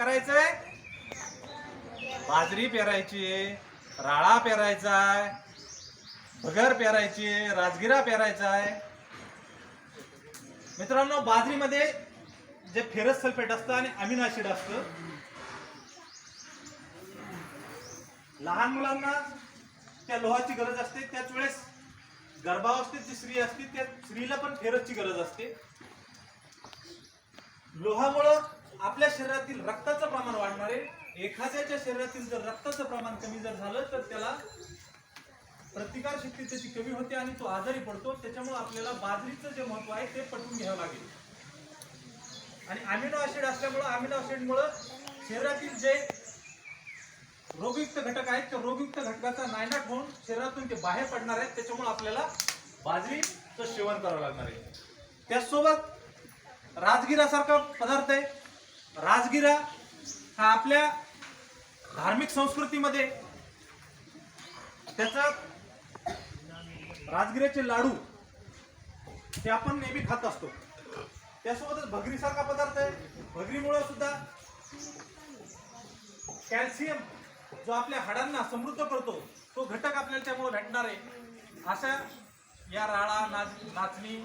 करायचंय? बाजरी पेरायची राळा पेरायचाय भगर पेरायची राजगिरा पेरायचा आहे मित्रांनो बाजरीमध्ये जे फेरस सल्फेट असतं आणि अमिनो ऍसिड असतं लहान मुलांना त्या लोहाची गरज असते. त्याच वेळेस गर्भावस्थेत जी स्त्री असते त्या स्त्रीला पण फेरसची गरज असते. लोहामुळं आपल्या शरीरातील रक्ताचं प्रमाण वाढणार आहे. एखाद्याच्या शरीरातील जर रक्ताचं प्रमाण कमी जर झालं तर त्याला प्रतिकार शक्ती त्याची कमी होते आणि तो आजारी पडतो. त्याच्यामुळे आपल्याला बाजरीचं जे महत्त्व आहे ते पटवून घ्यावं लागेल. आणि अमिनो ऍसिड असल्यामुळं अमिनो ऍसिडमुळं शरीरातील जे रोगयुक्त घटक आहेत त्या रोगयुक्त घटकाचा नायनाट होऊन शरीरातून ते बाहेर पडणार आहेत. त्याच्यामुळे आपल्याला बाजरीचं सेवन करावं लागणार आहे. त्याचसोबत राजगिरासारखा पदार्थ आहे. राजगिरा हा आपल्या धार्मिक संस्कृतीमध्ये त्याचा राजगिऱ्याचे लाडू ते आपण नेहमी खात असतो. त्यासोबतच भगरीसारखा पदार्थ आहे. भगरीमुळे सुद्धा कॅल्शियम जो आपल्या हाडांना समृद्ध करतो तो घटक आपल्याला त्यामुळे भेटणार आहे. अशा या राळा नाच नाचणी